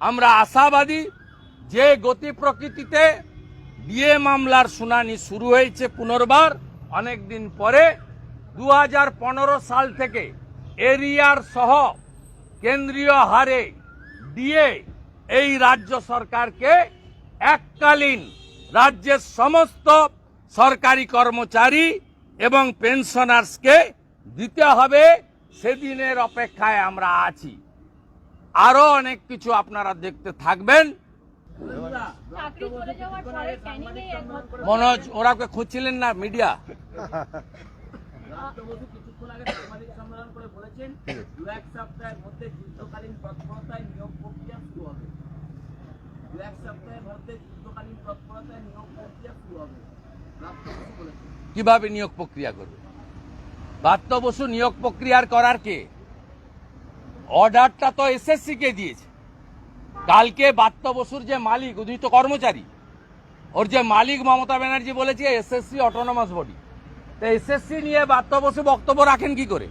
আমরা আশাবাদী যে গতি প্রকৃতিতে বিয়ে মামলার শুনানি শুরু হয়েছে পুনর্বার অনেক দিন পরে দু হাজার পনেরো সাল থেকে এরিয়ার সহ কেন্দ্রীয় হারে দিয়ে এই রাজ্য সরকারকে এককালীন রাজ্যের সমস্ত সরকারি কর্মচারী এবং পেনশনার্সকে দিতে হবে, সেদিনের অপেক্ষায় আমরা আছি। আরও অনেক কিছু আপনারা দেখতে থাকবেন। মনোজ ওরা ওকে খুঁজছিলেন না মিডিয়া? কীভাবে নিয়োগ প্রক্রিয়া করবে? বাত্য বসু নিয়োগ প্রক্রিয়ার করার কে? অর্ডারটা তো এসএসসি কে দিয়েছে। কালকে বাত্য বসুর যে মালিক, উনি কর্মচারী। ওর যে মালিক মমতা ব্যানার্জি বলেছে, এসএসসি অটোনমাস বডি তো এসএসসি নিয়ে বাত্য বসু বক্তব্য রাখেন কি করে?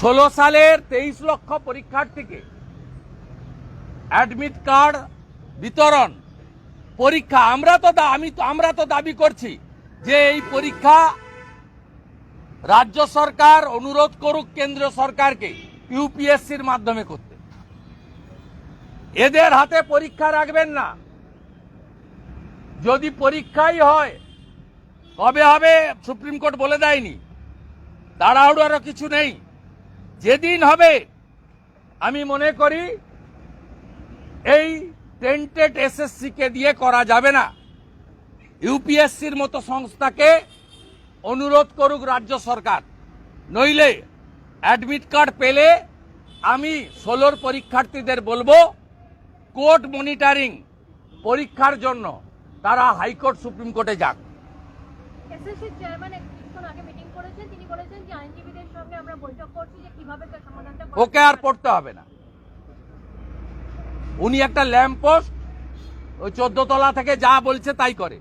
ষোলো সালের তেইশ লক্ষ পরীক্ষার্থীকে অ্যাডমিট কার্ড বিতরণ পরীক্ষা। আমরা তো আমি আমরা তো দাবি করছি যে এই পরীক্ষা রাজ্য সরকার অনুরোধ করুক কেন্দ্র সরকারকে ইউপিএসসির মাধ্যমে করতে। এদের হাতে পরীক্ষা রাখবেন না। যদি পরীক্ষাই হয়, কবে হবে সুপ্রিম কোর্ট বলে দেয়নি। তাড়াহুড়োরও কিছু নেই। যেদিন হবে, আমি মনে করি এই টেন্টেড এসএসসি কে দিয়ে করা যাবে না। ইউপিএসসির মতো সংস্থাকে অনুরোধ করুক রাজ্য সরকার। নইলে অ্যাডমিট কার্ড পেলে আমি ষোলোর পরীক্ষার্থীদের বলব কোর্ট মনিটারিং পরীক্ষার জন্য তারা হাইকোর্ট সুপ্রিম কোর্টে যাক। ওকে আর পড়তে হবে না। উনি একটা ল্যাম্প পোস্ট ওই চোদ্দ তলা থেকে যা বলছে তাই করে।